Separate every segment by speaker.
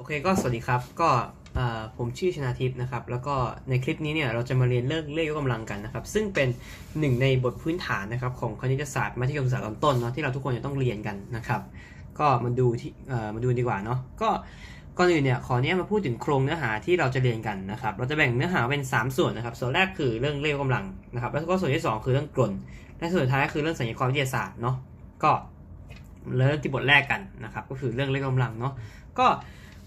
Speaker 1: โอเคก็สวัสดีครับก็ผมชื่อชนาทิพย์นะครับ แล้วก็ในคลิปนี้เนี่ยเราจะมาเรียนเรื่องเลขยกกำลังกันนะครับ ซึ่งเป็นหนึ่งในบทพื้นฐานนะครับของคณิตศาสตร์มัธยมศึกษาตอนต้นเนาะที่เราทุกคนจะต้องเรียนกันนะครับ ก็มาดูที่มาดูดีกว่าเนาะก็ก่อนอื่นเนี่ยขอเนี้ยมาพูดถึงโครงเนื้อหาที่เราจะเรียนกันนะครับ เราจะแบ่งเนื้อหาเป็น 3 ส่วนนะครับ ส่วนแรกคือเรื่องเลขยกกำลังนะครับ แล้วก็ส่วนที่สองคือเรื่องกลนและส่วนสุดท้ายคือเรื่องสัญญาความวิทยาศาสตร์เนาะก็เริ่มที่บทแรกกันนะครับ ก็คือเรื่องเลขกำลังเนาะก็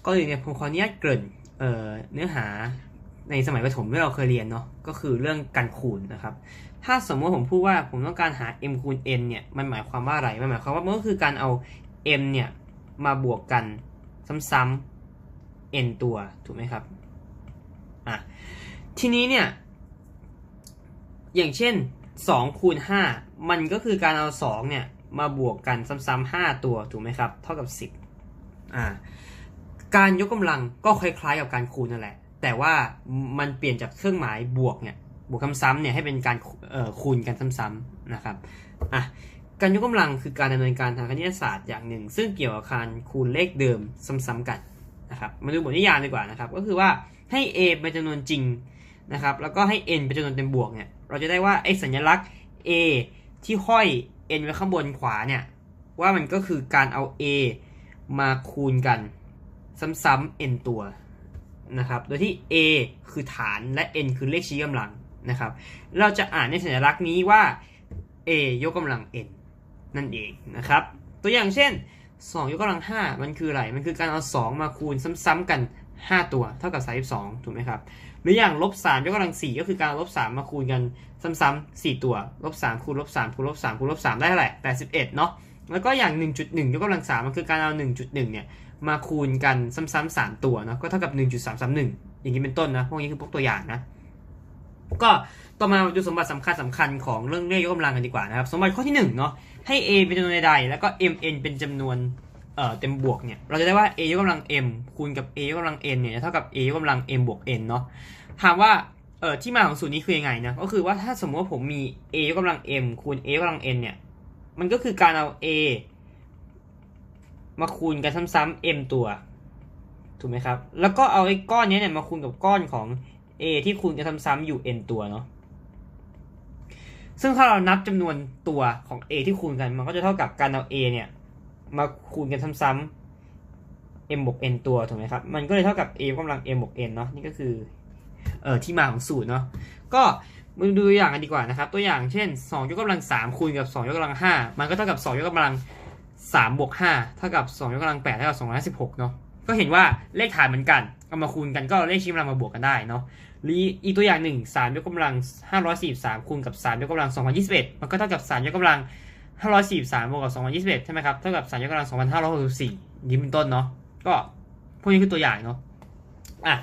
Speaker 1: ก่อนอื่นเนี่ยผมขออนุญาตเกริ่นเเนื้อหาในสมัยประถมที่เราเคยเรียนเนาะก็คือเรื่องการคูณนะครับ ถ้าสมมติผมพูดว่าผมต้องการหา m คูณ n เนี่ยมันหมายความว่าอะไรมันหมายความว่ามันก็คือการเอา m เนี่ยมาบวกกันซ้ำๆ n ตัวถูกไหมครับอะทีนี้เนี่ยอย่างเช่น2คูณ5มันก็คือการเอา2เนี่ยมาบวกกันซ้ำๆ5ตัวถูกไหมครับ เท่ากับ 10อ่า การยกกำลังก็คล้ายๆกับการคูณนั่นแหละ แต่ว่ามันเปลี่ยนจากเครื่องหมายบวกเนี่ยบวกคำซ้ำเนี่ยให้เป็นการคูณกันซ้ำๆนะครับอะการยกกำลังคือการดำเนินการทางคณิตศาสตร์อย่างหนึ่ง ซึ่งเกี่ยวกับการคูณเลขเดิมซ้ำๆกันนะครับมาดูบทนิยามดีกว่านะครับ ก็คือว่าให้ a เป็นจำนวนจริงนะครับแล้วก็ให้ n เป็นจำนวนเต็มบวกเนี่ยเราจะได้ว่าไอ้สัญลักษณ์ a ที่ห้อย n ไว้ข้างบนขวาเนี่ยว่ามันก็คือการเอา a มาคูณกัน ซ้ำๆ n ตัวนะครับ โดยที่ a คือฐานและ n คือเลขชี้กำลังนะครับ เราจะอ่านในสัญลักษณ์นี้ว่า a ยกกำลัง n นั่นเองนะครับ ตัวอย่างเช่น 2 ยกกำลัง 5 มันคืออะไร มันคือการเอา 2 มาคูณซ้ำๆกัน 5 ตัวเท่ากับ32ถูกไหมครับ หรืออย่างลบ3ยกกำลัง 4 ก็คือการลบ 3 มาคูณกันซ้ำๆ4ตัว ลบ3คูณลบ3คูณลบ3คูณลบ3ได้เท่าไหร่81เนาะ แล้วก็อย่าง 1.1 ยกกำลัง3มันคือการเอา 1.1 เนี่ย มาคูณกันซ้ำๆสามตัวเนาะก็เท่ากับ 1.331 อย่างนี้เป็นต้นนะพวกนี้คือพวกตัวอย่างนะ ก็ต่อมาดูสมบัติสำคัญสำคัญของเรื่องเลขยกกำลังกันดีกว่านะครับ สมบัติข้อที่1เนาะให้ a เป็นจำนวนใดๆแล้วก็ mn เป็นจำนวนเอ่อเต็มบวกเนี่ยเราจะได้ว่า a ยกกำลัง m คูณกับ a ยกกำลัง n เนี่ยเท่ากับ a ยกกำลัง m บวก n เนาะถามว่าเอ่อที่มาของสูตรนี้คือยังไงนะก็คือว่าถ้าสมมติว่าผมมี a ยกกำลัง m คูณ a ยกกำลัง n เนี่ยมันก็คือการเอา a มาคูณกันซ้ำๆ m ตัว ถูกไหมครับ แล้วก็เอาไอ้ก้อนนี้เนี่ยมาคูณกับก้อนของ a ที่คูณกันซ้ำๆอยู่ n ตัวเนาะซึ่งถ้าเรานับจำนวนตัวของ a ที่คูณกัน มันก็จะเท่ากับการเอา a เนี่ยมาคูณกันซ้ำๆ m บวก n ตัวถูกไหมครับ มันก็เลยเท่ากับ a กำลัง m บวก n เนาะนี่ก็คือเอ่อที่มาของสูตรเนาะก็มาดูตัวอย่างกันดีกว่านะครับ ตัวอย่างเช่น 2 ยกกำลัง 3 คูณกับ 2 ยกกำลัง 5 มันก็เท่ากับ 2 ยกกำลัง 3บวก5เท่ากับ2ยกกำลัง8เท่ากับ216เนาะก็เห็นว่าเลขฐานเหมือนกันเอามาคูณกันก็เอาเลขชี้กำลังมาบวกกันได้เนาะหรืออีกตัวอย่างหนึ่ง3ยกกำลัง 543คูณกับ3ยกกำลัง2021 มันก็เท่ากับ3ยกกำลัง 543บวกกับ2021 ใช่ไหมครับเท่ากับ3ยกกำลัง 2564นี้เป็นต้นเนาะก็พวกนี้คือตัวอย่างเนาะอะ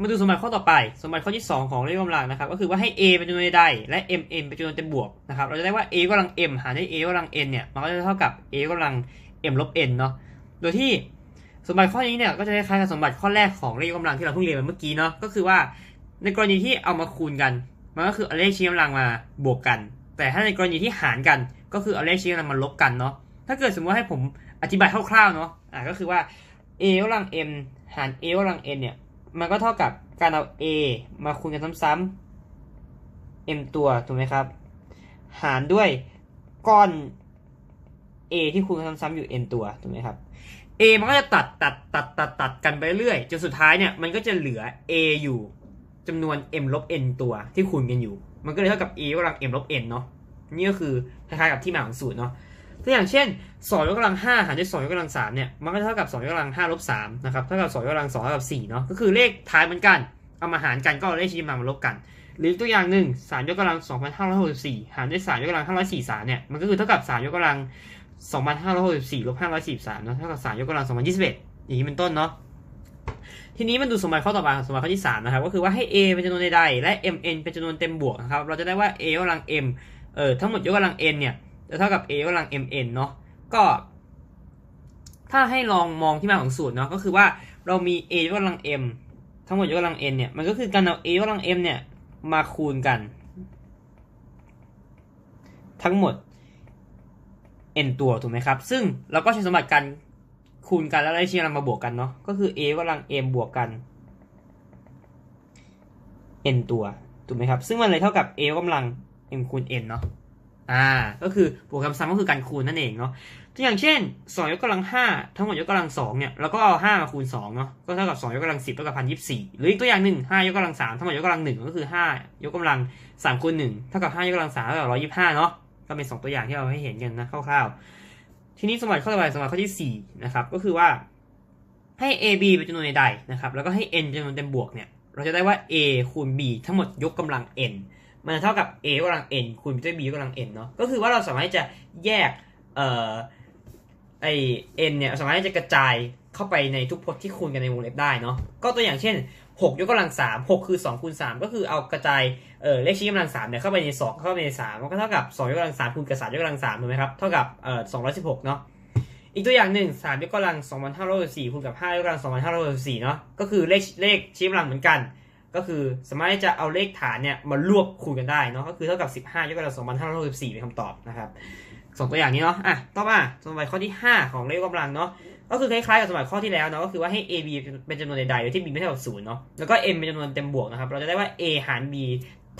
Speaker 1: มาดูสมบัติข้อต่อไป สมบัติข้อที่ 2 ของเลขกำลังนะครับ ก็คือว่าให้ a เป็นจำนวนใด และ mn เป็นจำนวนเต็มบวกนะครับ เราจะได้ว่า a กำลัง m หารด้วย a กำลัง n เนี่ย มันก็จะเท่ากับ a กำลัง m ลบ n เนาะ โดยที่สมบัติข้อนี้เนี่ย ก็จะคล้ายกับสมบัติข้อแรกของเลขกำลังที่เราเพิ่งเรียนไปเมื่อกี้เนาะ ก็คือว่าในกรณีที่เอามาคูณกัน มันก็คือเอาเลขชี้กำลังมาบวกกัน แต่ถ้าในกรณีที่หารกัน ก็คือเอาเลขชี้กำลังมาลบกันเนาะ ถ้าเกิดสมมติให้ผมอธิบายคร่าวๆเนาะ อ่าก็คือว่า a กำลัง m หาร a กำลัง n เนี่ย มันก็เท่ากับการเอา a มาคูณกันซ้ำๆ m ตัวถูกไหมครับ หารด้วยก้อน a ที่คูณกันซ้ำๆอยู่ n ตัวถูกไหมครับ a มันก็จะตัดตัดตัดตัดตัดกันไปเรื่อยจนสุดท้ายเนี่ยมันก็จะเหลือ a อยู่จำนวน m ลบ n ตัวที่คูณกันอยู่ มันก็เลยเท่ากับ a กำลัง m ลบ n เนาะนี่ก็คือคล้ายๆกับที่มาของสูตรเนาะ ตัวอย่างเช่น2ยกกำลัง5หารด้วย2ยกกำลัง3เนี่ยมันก็เท่ากับ2ยกกำลัง5ลบ3นะครับเท่ากับ2ยกกำลัง2เท่ากับ4เนาะก็คือเลขท้ายเหมือนกันเอามาหารกันก็เลขชี้มามาลบกัน หรือตัวอย่างหนึ่ง3ยกกำลัง2564หารด้วย3ยกกำลัง543เนี่ยมันก็คือเท่ากับ3ยกกำลัง2564ลบ543เนาะเท่ากับ3ยกกำลัง2021อย่างนี้เป็นต้นเนาะทีนี้มันดูสมบัติข้อต่อไปสมบัติข้อที่3นะครับก็คือว่าให้ a เป็นจำนวนใดๆและ mn เป็นจำนวนเต็มบวกนะครับเราจะได้ว่า a ยกกำลัง m เอ่อทั้งหมดยกกำลัง n เนี่ย จะเท่ากับ a ยกกำลัง mn เนาะก็ ถ้าให้ลองมองที่มาของสูตรเนาะก็คือว่าเรามี a ยกกำลัง m ทั้งหมดยกกำลัง n เนี่ยมันก็คือการเอา a ยกกำลัง m เนี่ยมาคูณกัน ทั้งหมด n ตัวถูกไหมครับ ซึ่งเราก็ใช้สมบัติการคูณกันแล้วเลขชี้กำลังมาบวกกันเนาะก็คือ a กำลัง m บวกกัน n ตัวถูกไหมครับ ซึ่งมันเลยเท่ากับ a กำลัง m คูณ n เนาะ อ่า ก็คือบวกคำซ้ำก็คือการคูณนั่นเองเนาะตัวอย่างเช่น2ยกกำลัง5ทั้งหมดยกกำลัง2เนี่ยแล้วก็เอา5มาคูณ2เนาะก็เท่ากับ2ยกกำลัง10เท่ากับพันยี่สี่หรืออีกตัวอย่างหนึ่ง5ยกกำลัง3ทั้งหมดยกกำลัง1ก็คือ5ยกกำลัง3คูณ1เท่ากับ5ยกกำลัง3เท่ากับ125เนาะก็เป็น 2 ตัวอย่างที่เราให้เห็นกันนะคร่าวๆ ทีนี้สมบัติข้อต่อไปสมบัติข้อที่4นะครับก็คือว่าให้ a b เป็นจำนวนใดนะครับแล้วก็ให้ n เป็นจำนวนเต็มบวกเนี่ยเราจะได้ว่า a คูณ b ทั้งหมดยกกำลัง n มันเท่ากับ a กกำลัง n คูณด้วย b กกำลัง n เนาะก็คือว่าเราสามารถจะแยกเอ่อไอ n เนี่ยสามารถจะกระจายเข้าไปในทุกพจน์ที่คูณกันในวงเล็บได้เนาะก็ตัวอย่างเช่น 6 ยกกำลัง 3 6 คือ2คูณ3ก็คือเอากระจายเอ่อเลขชี้กำลัง3เนี่ยเข้าไปใน 2 เข้าไปใน3มันก็เท่ากับ 2 ยกกำลัง3คูณกับ3ยกกำลัง3ถูกไหมครับเท่ากับเอ่อ216 เนาะอีกตัวอย่างหนึ่ง3ยกกำลัง2564คูณกับ5ยกกำลัง2564เนาะก็คือเลขเลขชี้กำลังเหมือนกัน ก็คือสามารถที่จะเอาเลขฐานเนี่ยมารวบคูณกันได้เนาะก็คือเท่ากับ 15 ยกกำลัง2564เป็นคำตอบนะครับสองตัวอย่างนี้เนาะอะต่อมาสมบัติข้อที่ 5 ของเลขกำลังเนาะก็คือคล้ายๆกับสมบัติข้อที่แล้วเนาะก็คือว่าให้ a b เป็นจำนวนใดๆโดยที่ b ไม่เท่ากับศูนย์เนาะแล้วก็ m เป็นจำนวนเต็มบวกนะครับเราจะได้ว่า a หาร b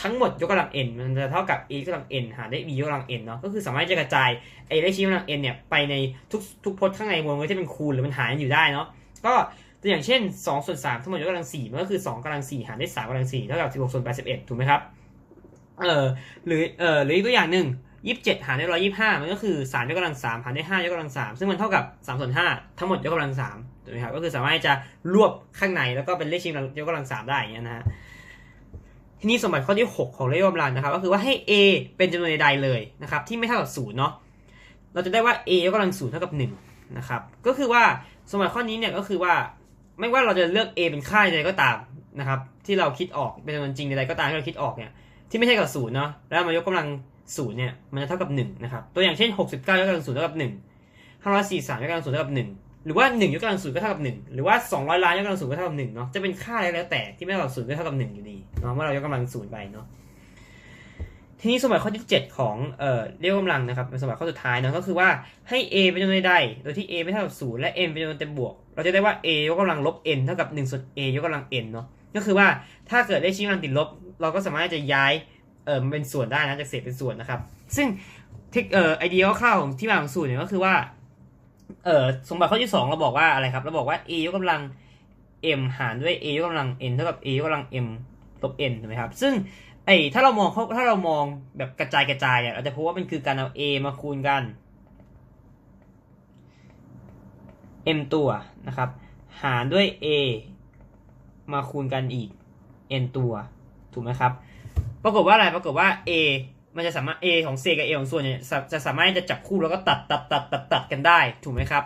Speaker 1: ทั้งหมดยกกำลัง n มันจะเท่ากับ a ยกกำลัง n หารด้วย b ยกกำลัง n เนาะก็คือสามารถจะกระจายไอ้เลขชี้กำลัง n เนี่ยไปในทุกทุกพจน์ข้างในวงเล็บที่เป็นคูณหรือมันหารอยู่ได้เนาะก็ ตัวอย่างเช่น2ส่วน3ทั้งหมดยกกำลัง4มันก็คือ2กำลัง4หารด้วย3กำลัง4เท่ากับ16ส่วน81ถูกไหมครับเออหรือเออหรืออีกตัวอย่างหนึ่ง27 หารด้วย125 มันก็คือ3ยกกำลัง3หารด้วย5ยกกำลัง3ซึ่งมันเท่ากับ3ส่วน5ทั้งหมดยกกำลัง3ถูกไหมครับก็คือสามารถจะรวบข้างในแล้วก็เป็นเลขชี้กำลังยกกำลัง3ได้อย่างเงี้ยนะฮะทีนี้สมบัติข้อที่ 6 ของเลขยกกำลังนะครับก็คือว่าให้ a เป็นจำนวนใดๆเลยนะครับที่ไม่เท่ากับ0เนาะเราจะได้ว่า a ยกกำลัง0เท่ากับ1นะครับก็คือว่าสมบัติข้อนี้เนี่ยก็คือว่า ไม่ว่าเราจะเลือก a เป็นค่าใดก็ตามนะครับที่เราคิดออกเป็นจำนวนจริงใดก็ตามที่เราคิดออกเนี่ยที่ไม่ใช่กับศูนย์เนาะแล้วมายกกำลังศูนย์เนี่ยมันจะเท่ากับ1นะครับตัวอย่างเช่น 69ยกกำลังศูนย์เท่ากับ1 543ยกกำลังศูนย์เท่ากับ1หรือว่า1ยกกำลังศูนย์ก็เท่ากับ1หรือว่า 200 ล้านยกกำลังศูนย์ก็เท่ากับ1เนาะจะเป็นค่าอะไรแล้วแต่ที่ไม่เท่ากับศูนย์ก็เท่ากับ1อยู่ดีเนาะเมื่อเรายกกำลังศูนย์ไปเนาะทีนี้สมบัติข้อที่ 7 ของเอ่อเรียกกำลังนะครับเป็นสมบัติข้อสุดท้ายเนาะก็คือว่าให้ a เป็นจำนวนใดโดยที่ a ไม่เท่ากับ0และ m เป็นจำนวนเต็มบวก เราจะได้ว่า a ยกกำลังลบ n เท่ากับ1ส่วน a ยกกำลัง n เนาะก็คือว่าถ้าเกิดเลขชี้กำลังติดลบ เราก็สามารถจะย้ายเออเป็นส่วนได้นะจากเศษเป็นส่วนนะครับ ซึ่งเทคเอ่อไอเดียคร่าวๆของที่มาของสูตรเนี่ยก็คือว่าเออสมบัติข้อที่ 2 เราบอกว่าอะไรครับ เราบอกว่า a ยกกำลัง m หารด้วย a ยกกำลัง n เท่ากับ a ยกกำลัง m ลบ n ถูกไหมครับ ซึ่งไอถ้าเรามองถ้าเรามองแบบกระจายกระจายอะเราจะพบว่ามันคือการเอา a มาคูณกัน m ตัวนะครับ หารด้วย a มาคูณกันอีก n ตัวถูกไหมครับ ปรากฏว่าอะไรปรากฏว่า a มันจะสามารถ a ของเศษกับ a ของส่วนเนี่ยจะจะสามารถจะจับคู่แล้วก็ตัดตัดตัดตัดตัดกันได้ถูกไหมครับ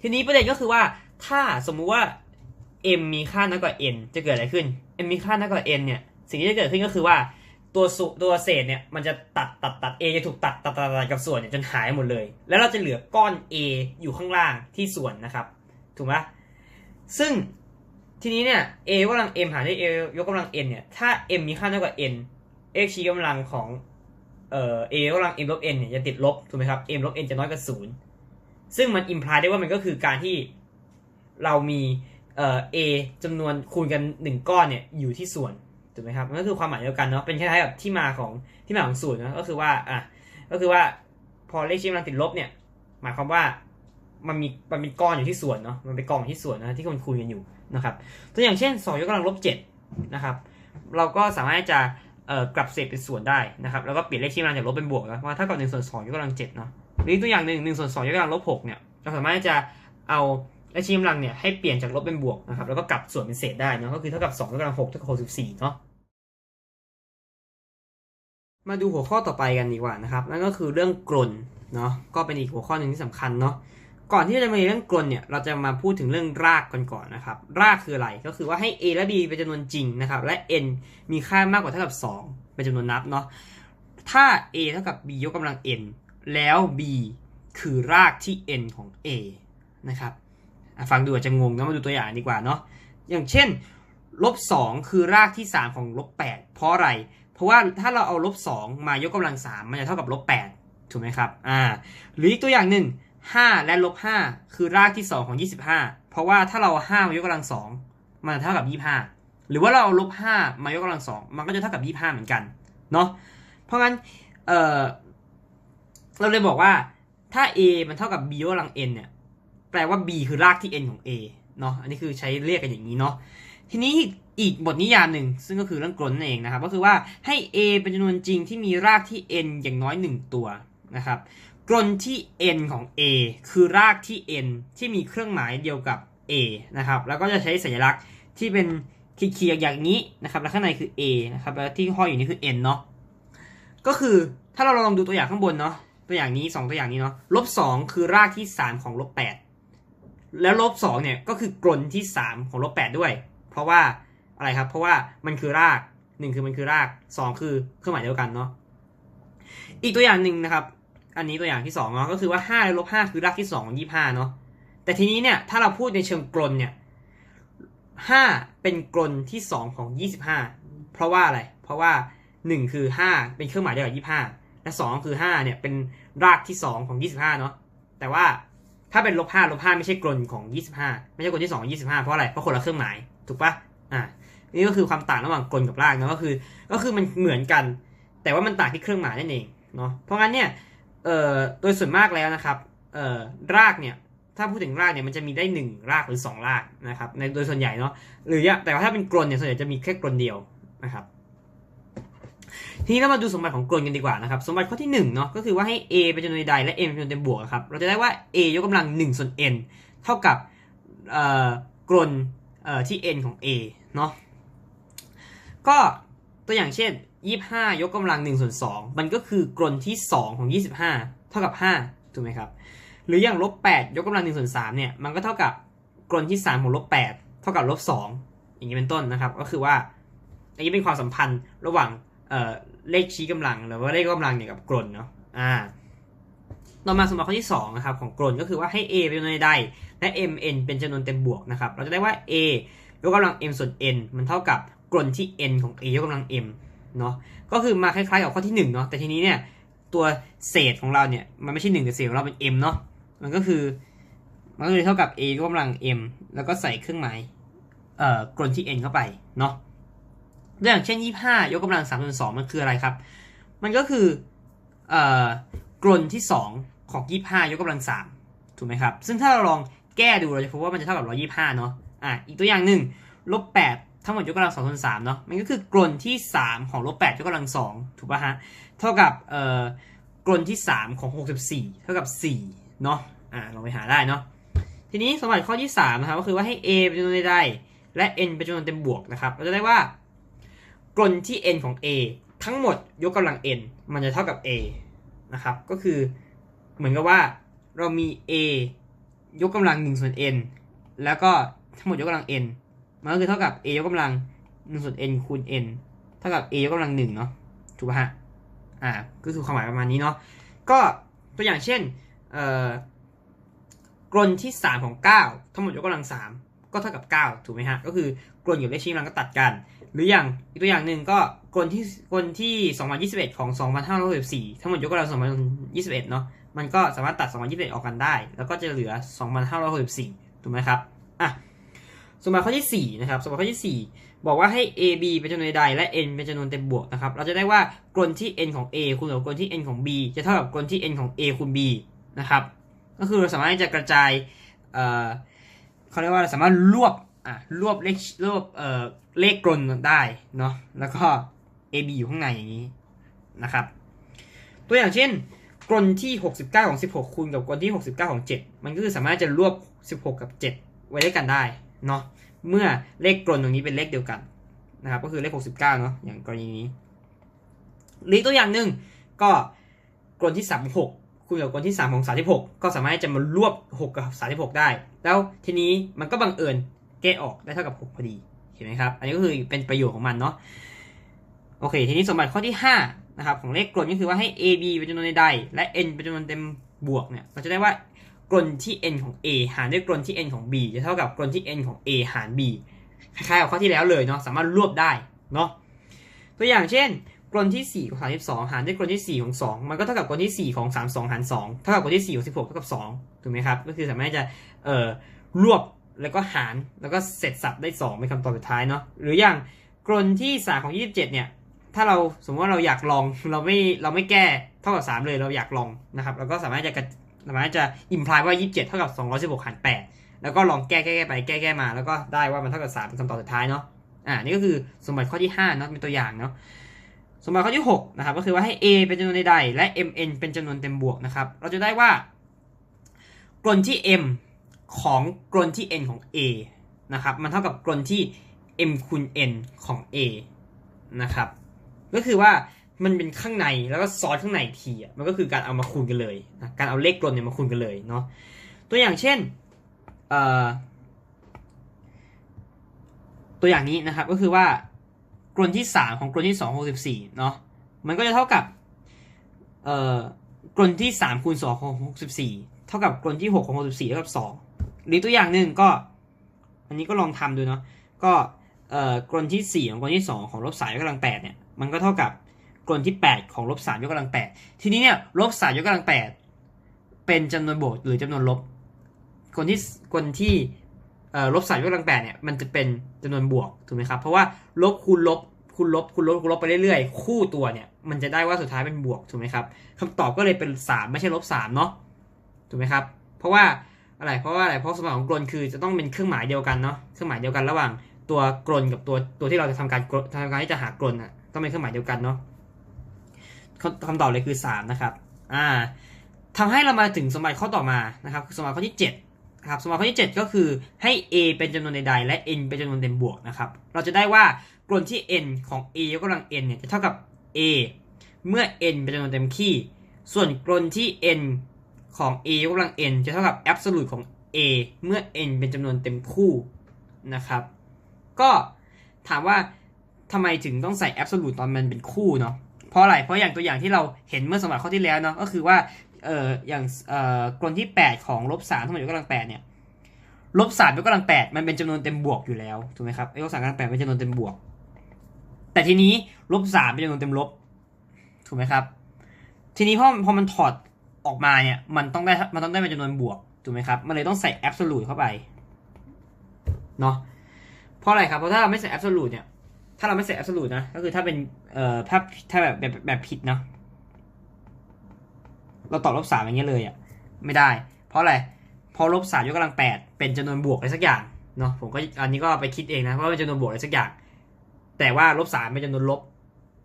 Speaker 1: ทีนี้ประเด็นก็คือว่าถ้าสมมุติว่า m มีค่าน้อยกว่า n จะเกิดอะไรขึ้น m มีค่าน้อยกว่า n เนี่ยสิ่งที่จะเกิดขึ้นก็คือว่า ตัวสุตัวเศษเนี่ยมันจะตัดตัดตัด a จะถูกตัดตัดตัดกับส่วนเนี่ยจนหายหมดเลย แล้วเราจะเหลือก้อน a อยู่ข้างล่างที่ส่วนนะครับถูกไหมซึ่งทีนี้เนี่ย a ยกกำลัง m หารด้วย a ยกกำลัง n เนี่ยถ้า m มีค่าน้อยกว่า n x ชี้กำลังของเอ่อ a ยกกำลัง m ลบ n เนี่ยจะติดลบถูกไหมครับ m ลบ n จะน้อยกว่าศูนย์ซึ่งมันอิมพลายได้ว่ามันก็คือการที่เรามีเอ่อ a จำนวนคูณกันหนึ่งก้อนเนี่ยอยู่ที่ส่วน ถูกไหมครับมันก็คือความหมายเดียวกันเนาะเป็นคล้ายๆกับที่มาของที่มาของสูตรนะก็คือว่าอะก็คือว่าพอเลขชี้กำลังติดลบเนี่ย หมายความว่ามันมีมันเป็นก้อนอยู่ที่ส่วนเนาะมันเป็นกองอยู่ที่ส่วนนะที่มันคูณกันอยู่นะครับ ตัวอย่างเช่น 2 ยกกำลังลบ7นะครับเราก็สามารถจะเอ่อกลับเศษเป็นส่วนได้นะครับแล้วก็เปลี่ยนเลขชี้กำลังจากลบเป็นบวกแล้วว่าถ้ากับ1ส่วน2ยกกำลัง7เนาะหรือตัวอย่างหนึ่ง1ส่วน2ยกกำลังลบ6เนี่ยเราสามารถจะเอาเลขชี้กำลังเนี่ยให้เปลี่ยนจากลบเป็นบวกนะครับแล้วก็กลับส่วนเป็นเศษได้เนาะก็คือเท่ากับ2ยกกำลัง6เท่ากับ64เนาะ มาดูหัวข้อต่อไปกันดีกว่านะครับ นั่นก็คือเรื่องกลนเนาะก็เป็นอีกหัวข้อหนึ่งที่สำคัญเนาะก่อนที่จะมาเรื่องกลนเนี่ยเราจะมาพูดถึงเรื่องรากกันก่อนนะครับ รากคืออะไรก็คือว่าให้ a และ b เป็นจำนวนจริงนะครับ และ n มีค่ามากกว่าเท่ากับ 2 เป็นจำนวนนับเนาะถ้า a เท่ากับ b ยกกำลัง n แล้ว b คือรากที่ n ของ a นะครับฟังดูอาจจะงงนะมาดูตัวอย่างดีกว่าเนาะอย่างเช่นลบ2คือรากที่ 3 ของลบ8เพราะอะไร เพราะว่าถ้าเราเอาลบ2มายกกำลัง 3 มันจะเท่ากับลบ8ถูกไหมครับอ่าหรืออีกตัวอย่างหนึ่ง 5 และลบ5คือรากที่ 2 ของ 25 เพราะว่าถ้าเราเอา5มายกกำลัง 2 มันจะเท่ากับ 25 หรือว่าเราเอาลบ5มายกกำลัง 2 มันก็จะเท่ากับ 25 เหมือนกันเนาะเพราะงั้นเออเราเลยบอกว่าถ้า a มันเท่ากับ b ยกกำลัง n เนี่ยแปลว่า b คือรากที่ n ของ a เนาะอันนี้คือใช้เรียกกันอย่างนี้เนาะทีนี้ อีกบทนิยามหนึ่งซึ่งก็คือเรื่องกลนั่นเองนะครับ ก็คือว่าให้ a เป็นจำนวนจริงที่มีรากที่ n อย่างน้อย 1 ตัวนะครับกลนที่ n ของ a คือรากที่ n ที่มีเครื่องหมายเดียวกับ a นะครับ แล้วก็จะใช้สัญลักษณ์ที่เป็นขีดๆอย่างนี้นะครับ แล้วข้างในคือ a นะครับ แล้วที่ห้อยอยู่นี่คือ n เนาะ ก็คือถ้าเราลองดูตัวอย่างข้างบนเนาะ ตัวอย่างนี้ 2 ตัวอย่างนี้เนาะ ลบ 2 คือรากที่ 3 ของลบ 8 แล้วลบ 2 เนี่ยก็คือกลนที่ 3 ของลบ 8 ด้วย เพราะว่า อะไรครับ เพราะว่ามันคือราก1คือมันคือราก2คือเครื่องหมายเดียวกันเนาะอีกตัวอย่างหนึ่งนะครับ อันนี้ตัวอย่างที่2เนาะก็คือว่า5และลบ5คือรากที่2ของ25เนาะแต่ทีนี้เนี่ยถ้าเราพูดในเชิงกลเนี่ย5เป็นกลนที่2ของ25เพราะว่าอะไร เพราะว่า1คือ5เป็นเครื่องหมายเดียวกับ25และ2คือ5เนี่ยเป็นรากที่2ของ25เนาะแต่ว่าถ้าเป็นลบ5ลบ5ไม่ใช่กลนของ25ไม่ใช่กลนที่2ของ25เพราะอะไรเพราะคนละเครื่องหมายถูกปะอ่า นี่ก็คือความต่างระหว่างกลกับรากนะก็คือ ก็คือมันเหมือนกัน แต่ว่ามันต่างที่เครื่องหมายนั่นเองเนาะเพราะงั้นเนี่ยเอ่อโดยส่วนมากแล้วนะครับเอ่อรากเนี่ยถ้าพูดถึงรากเนี่ยมันจะมีได้ 1 รากหรือ 2 รากนะครับในโดยส่วนใหญ่เนาะหรือแต่ว่าถ้าเป็นกลนเนี่ยส่วนใหญ่จะมีแค่กลนเดียวนะครับทีนี้เรามาดูสมบัติของกลนกันดีกว่านะครับ สมบัติข้อที่1เนาะก็คือว่าให้ a เป็นจำนวนใดและ n เป็นจำนวนเต็มบวกครับเราจะได้ว่า a ยกกำลัง1ส่วน n เท่ากับเอ่อกลเอ่อที่ n ของ a เนาะ ก็ตัวอย่างเช่น 25 ยกกำลัง1ส่วน2มันก็คือกลนที่ 2 ของ 25 เท่ากับ 5 ถูกไหมครับ หรืออย่างลบ 8 ยกกำลัง1ส่วน3เนี่ย มันก็เท่ากับกลนที่ 3 ของลบ 8 เท่ากับลบ 2 อย่างนี้เป็นต้นนะครับ ก็คือว่า อันนี้เป็นความสัมพันธ์ระหว่างเเลขชี้กำลังหรือว่าเลขกำลังเนี่ยกับกลนเนาะ อ่า ต่อมาสมบัติข้อที่2นะครับของกลนก็คือว่าให้ a เป็นจำนวนใด และ mn เป็นจำนวนเต็มบวกนะครับ เราจะได้ว่า a ยกกำลัง m ส่วน n มันเท่ากับ กลที่ n ของ a ยกกำลัง m เนาะก็คือมาคล้ายๆกับข้อที่ 1 เนาะแต่ทีนี้เนี่ย ตัวเศษของเราเนี่ย มันไม่ใช่1แต่เศษของเราเป็น m เนาะมันก็คือ มันก็เลยเท่ากับ a ยกกำลัง m แล้วก็ใส่เครื่องหมายเอ่อกลที่ n เข้าไปเนาะตัวอย่างเช่น 25 ยกกำลัง3ส่วน2มันคืออะไรครับ มันก็คือเอ่อกลที่ 2 ของ 25 ยกกำลัง3ถูกไหมครับ ซึ่งถ้าเราลองแก้ดูเราจะพบว่ามันจะเท่ากับ 125 เนาะอะอีกตัวอย่างหนึ่งลบ8 ทั้งหมดยกกำลัง2ส่วน3เนาะมันก็คือกลนที่3ของลบ8ยกกำลัง2ถูกป่ะฮะเท่ากับเอ่อกลนที่3ของ64เท่ากับ4เนาะอะลองไปหาได้เนาะทีนี้สมบัติข้อที่3นะครับก็คือว่าให้ a เป็นจำนวนใดและ n เป็นจำนวนเต็มบวกนะครับเราจะได้ว่ากลนที่ n ของ a ทั้งหมดยกกำลัง n มันจะเท่ากับ a นะครับก็คือเหมือนกับว่าเรามี a ยกกำลัง1ส่วน n แล้วก็ทั้งหมดยกกำลัง n มันก็คือเท่ากับ a ยกกำลัง1ส่วน n คูณ n เท่ากับ a ยกกำลัง1เนาะถูกป่ะฮะอ่าก็คือความหมายประมาณนี้เนาะก็ตัวอย่างเช่นเอ่อกลที่ 3 ของ 9 ทั้งหมดยกกำลัง 3 ก็เท่ากับ 9 ถูกไหมฮะ ก็คือกลกับเลขชี้กำลังก็ตัดกัน หรืออย่างอีกตัวอย่างหนึ่งก็กลที่กลที่ 2021 ของ 2564 ทั้งหมดยกกำลัง 2021 เนาะมันก็สามารถตัด 2021 ออกกันได้ แล้วก็จะเหลือ 2564 ถูกไหมครับอะ สมบัติข้อที่4นะครับสมบัติข้อที่ 4 บอกว่าให้ a b เป็นจำนวนใดและ n เป็นจำนวนเต็มบวกนะครับเราจะได้ว่ากลนที่ n ของ a คูณกับกลนที่ n ของ b จะเท่ากับกลนที่ n ของ a คูณ b นะครับก็คือเราสามารถจะกระจายเอ่อเขาเรียกว่าเราสามารถรวบอะรวบเลขรวบเอ่อเลขกลนได้เนาะแล้วก็ a b อยู่ข้างในอย่างนี้นะครับตัวอย่างเช่นกลนที่ 69 ของ 16คูณกับกลนที่ 69 ของ 7 มันก็คือสามารถจะรวบ 16 กับ 7 ไว้ด้วยกันได้ เนาะเมื่อเลขกลนตรงนี้เป็นเลขเดียวกันนะครับก็คือเลข 69 เนาะอย่างกรณีนี้หรือตัวอย่างหนึ่งก็กลนที่ 36 คูณกับกลนที่ 3 ของ 36 ก็สามารถจะมารวบ 6 กับ 36 ได้ แล้วทีนี้มันก็บังเอิญแก้ออกได้เท่ากับ 6 พอดีเห็นไหมครับ อันนี้ก็คือเป็นประโยชน์ของมันเนาะโอเค ทีนี้สมบัติข้อที่ 5 นะครับ ของเลขกลก็คือว่าให้ a b เป็นจำนวนใด และ n เป็นจำนวนเต็มบวกเนี่ยเราจะได้ว่า กลนที่ n ของ a หารด้วยกลนที่ n ของ b จะเท่ากับกลนที่ n ของ a หาร b คล้ายๆกับข้อที่แล้วเลยเนาะสามารถรวบได้เนาะตัวอย่างเช่นกกลที่ 4 ของ 32 หารด้วยกลนที่ 4 ของ 2 มันก็เท่ากับกลนที่ 4 ของ 32 หาร 2 เท่ากับกลนที่ 4 ของ 16 เท่ากับ 2 ถูกไหมครับ ก็คือสามารถจะเอ่อรวบแล้วก็หารแล้วก็เสร็จสับได้ 2 เป็นคำตอบสุดท้ายเนาะหรืออย่างกลนที่ 3 ของ 27 เนี่ยถ้าเราสมมติว่าเราอยากลองเราไม่เราไม่แก้เท่ากับ 3 เลยเราอยากลองนะครับเราก็สามารถจะกระ มารถจะอิมพลายว่า 27 เท่ากับ 216หาร8แล้วก็ลองแก้แก้ไปแก้แก้มา แล้วก็ได้ว่ามันเท่ากับ3เป็นคำตอบสุดท้ายเนาะอ่านี่ก็คือสมบัติข้อที่5เนาะเป็นตัวอย่างเนาะสมบัติข้อที่6นะครับก็คือว่าให้ a เป็นจำนวนใดๆและ mn เป็นจำนวนเต็มบวกนะครับเราจะได้ว่ากลนที่ m ของกลนที่ n ของ a นะครับมันเท่ากับกลนที่ m คูณ n ของ a นะครับก็คือว่า มันเป็นข้างในแล้วก็ซ้อนข้างในอีกทีอะมันก็คือการเอามาคูณกันเลยนะการเอาเลขกลเนี่ยมาคูณกันเลยเนาะตัวอย่างเช่นเอ่อตัวอย่างนี้นะครับก็คือว่ากลนที่ 3 ของกลนที่2 64เนาะมันก็จะเท่ากับเอ่อกลนที่3คูณ2ของ64 เท่ากับกลนที่ 6 ของ 64เท่ากับ 2 หรือตัวอย่างหนึ่งก็ อันนี้ก็ลองทำดูเนาะก็เอ่อกลที่ 4 ของกลนที่ 2 ของลบ3ยกกำลัง8เนี่ยมันก็เท่ากับ กลนที่ 8 ของลบ3ยกกำลัง8ทีนี้เนี่ยลบ3ยกกำลัง8เป็นจำนวนบวกหรือจำนวนลบกลที่กลที่ลบสามยกกำลังแปดเนี่ยมันจะเป็นจำนวนบวกถูกไหมครับเพราะว่าลบคูณลบคูณลบคูณลบคูณลบไปเรื่อยๆ คู่ตัวเนี่ยมันจะได้ว่าสุดท้ายเป็นบวกถูกไหมครับคำตอบก็เลยเป็นสามไม่ใช่ลบสามเนาะถูกไหมครับ เพราะว่าอะไรเพราะว่าอะไรเพราะสมการของกลนคือจะต้องเป็นเครื่องหมายเดียวกันเนาะเครื่องหมายเดียวกันระหว่างตัวกลนกับตัวตัวที่เราจะทำการทำการที่จะหากลอะต้องเป็นเครื่องหมายเดียวกันเนาะ คำตอบเลยคือสามนะครับ อ่าทำให้เรามาถึงสมบัติข้อต่อมานะครับสมบัติข้อที่เจ็ดครับสมบัติข้อที่ 7 ก็คือให้ a เป็นจำนวนใดๆและ n เป็นจำนวนเต็มบวกนะครับ เราจะได้ว่ากลนที่ n ของ a ยกกำลัง n เนี่ยจะเท่ากับ a เมื่อ n เป็นจำนวนเต็มคี่ ส่วนกลนที่ n ของ a ยกกำลัง n จะเท่ากับ absolute ของ a เมื่อ n เป็นจำนวนเต็มคู่นะครับ ก็ถามว่าทำไมถึงต้องใส่ absolute ตอนมันเป็นคู่เนาะ ราะอะไรเพราะอย่างตัวอย่างที่เราเห็นเมื่อสมบัติข้อที่แล้วเนาะก็คือว่าเอ่ออย่างเอ่อกลที่ 8 ของลบ3ทั้งหมดยกกำลัง8เนี่ยลบสามยกกำลังแปดมันเป็นจำนวนเต็มบวกอยู่แล้วถูกไหมครับไอ้ลบสามกำลังแปดเป็นจำนวนเต็มบวก แต่ทีนี้ลบสามเป็นจำนวนเต็มลบถูกไหมครับ ทีนี้พอพอมันถอดออกมาเนี่ยมันต้องได้มันต้องได้เป็นจำนวนบวกถูกไหมครับมันเลยต้องใส่ absolute เข้าไปเนาะเพราะอะไรครับเพราะถ้าเราไม่ใส่ absolute เนี่ย ถ้าเราไม่ใส่ absolute นะ ก็คือถ้าเป็นเอ่อถ้าถ้าแบบแบบแบบผิดเนาะเราตอบลบสามอย่างเงี้ยเลยอะไม่ได้ เพราะอะไรเพอลบสามยกกำลังแปดเป็นจำนวนบวกอะไรสักอย่างเนาะผมก็อันนี้ก็ไปคิดเองนะว่าเป็นจำนวนบวกอะไรสักอย่าง แต่ว่าลบสามเป็นจำนวนลบ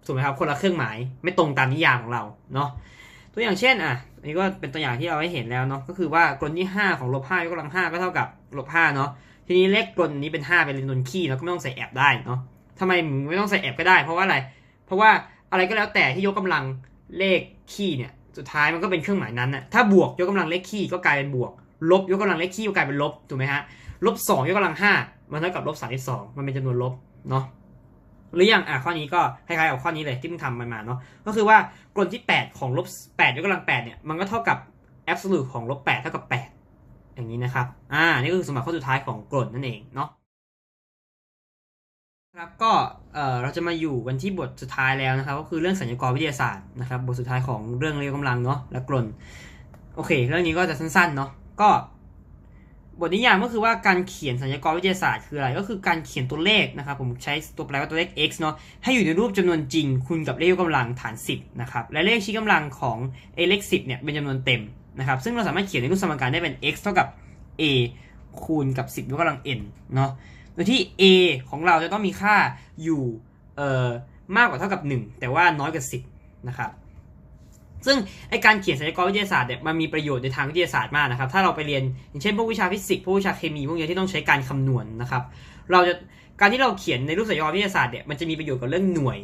Speaker 1: ถูกไหมครับคนละเครื่องหมายไม่ตรงตามนิยามของเราเนาะตัวอย่างเช่นอะอันนี้ก็เป็นตัวอย่างที่เราให้เห็นแล้วเนาะก็คือว่ากลที่ห้าของลบห้ายกกำลังห้าก็เท่ากับลบห้าเนาะทีนี้เลขกลนี้เป็นห้าเป็นจำนวนคี่แล้วก็ไม่ต้องใส่แอบได้เนาะ ทำไมไม่ต้องใส่แอบก็ได้ เพราะว่าอะไร เพราะว่าอะไรก็แล้วแต่ที่ยกกำลังเลขคี่เนี่ย สุดท้ายมันก็เป็นเครื่องหมายนั้นนะถ้าบวกยกกำลังเลขคี่ก็กลายเป็นบวก ลบยกกำลังเลขคี่ก็กลายเป็นลบถูกไหมฮะลบสองยกกำลังห้ามันเท่ากับลบสามสองมันเป็นจำนวนลบเนาะหรืออย่างอะข้อนี้ก็คล้ายๆกับข้อนี้เลยที่เพิ่งทำมาเนาะก็คือว่ากลที่ 8 ของลบ8ยกกำลัง8เนี่ยมันก็เท่ากับ absolute ของลบ8เท่ากับ 8 อย่างนี้นะครับอ่านี่ก็คือสมบัติข้อสุดท้ายของกลนั่นเองเนาะ ครับก็เอ่อเราจะมาอยู่กันที่บทสุดท้ายแล้วนะครับ ก็คือเรื่องสัญญากรวิทยาศาสตร์นะครับ บทสุดท้ายของเรื่องเรียกกำลังเนาะและกลนโอเค เรื่องนี้ก็จะสั้นๆเนาะก็ บทนิยามก็คือว่าการเขียนสัญญากรวิทยาศาสตร์คืออะไร ก็คือการเขียนตัวเลขนะครับ ผมใช้ตัวแปลว่าตัวเลข x เนาะให้อยู่ในรูปจำนวนจริงคูณกับเลขยกกำลังฐาน 10นะครับและเลขชี้กำลังของ a เลข 10เนี่ยเป็นจำนวนเต็มนะครับ ซึ่งเราสามารถเขียนในรูปสมการได้เป็น x เท่ากับ a คูณกับ 10ยกกำลัง n เนาะ ยที่ a ของเราจะต้องมีค่าอยู่เอ่อมากกว่าเท่ากับ 1 แต่ว่าน้อยกว่า 10 นะครับ ซึ่งไอการเขียนสัญญากรวิทยาศาสตร์เนี่ยมันมีประโยชน์ในทางวิทยาศาสตร์มากนะครับ ถ้าเราไปเรียนอย่างเช่นพวกวิชาฟิสิกส์พวกวิชาเคมีพวกนี้ที่ต้องใช้การคำนวณนะครับ เราจะการที่เราเขียนในรูปสัญญากรวิทยาศาสตร์เนี่ยมันจะมีประโยชน์กับเรื่องหน่วย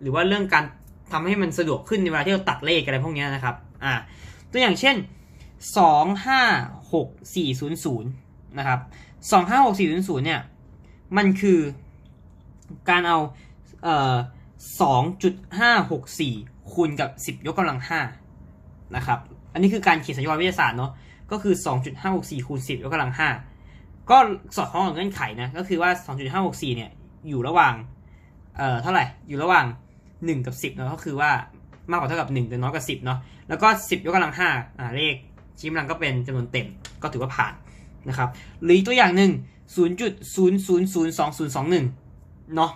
Speaker 1: หรือว่าเรื่องการทำให้มันสะดวกขึ้นในเวลาที่เราตัดเลขอะไรพวกนี้นะครับ อ่า ตัวอย่างเช่น 2 5 6 4 0 0 นะครับ 2 5 6 4 0 0 เนี่ย มันคือการเอาเอ่อ2.564 คูณกับ 10 ยกกำลัง5นะครับ อันนี้คือการเขียนสัญญาณวิทยาศาสตร์เนาะ ก็คือ 2.564 คูณ 10 ยกกำลัง 5 ก็สอดคล้องกับเงื่อนไขนะ ก็คือว่า 2.564 เนี่ย อยู่ระหว่าง เอ่อ เท่าไหร่ อยู่ระหว่าง 1 กับ 10 เนาะ ก็คือว่ามากกว่าเท่ากับ 1 แต่น้อยกว่า 10 เนาะ แล้วก็ 10 ยกกำลัง 5 อ่า เลขชี้กำลังก็เป็นจำนวนเต็ม ก็ถือว่าผ่านนะครับ หรือตัวอย่างหนึ่ง 0.000221 เนาะ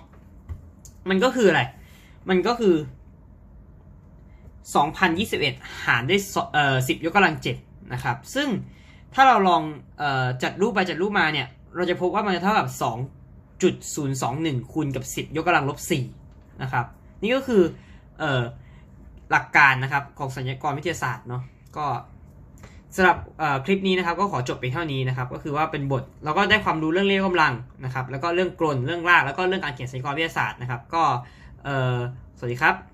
Speaker 1: มันก็คืออะไร มันก็คือ 2021 หารด้วยสเอ่อ10 ยกกำลัง 7 นะครับ ซึ่งถ้าเราลองเอ่อจัดรูปไปจัดรูปมาเนี่ย เราจะพบว่ามันจะเท่ากับ 2.021 คูณกับ 10 ยกกำลังลบ 4 นะครับ นี่ก็คือเอ่อหลักการนะครับของสัญญากรวิทยาศาสตร์เนาะก็ สำหรับคลิปนี้นะครับก็ขอจบเพียงเท่านี้นะครับก็คือว่าเป็นบทเราก็ได้ความรู้เรื่องเลขยกกำลังนะครับแล้วก็เรื่องกลนเรื่องรากแล้วก็เรื่องการเขียนสัญญากรวิทยาศาสตร์นะครับก็สวัสดีครับ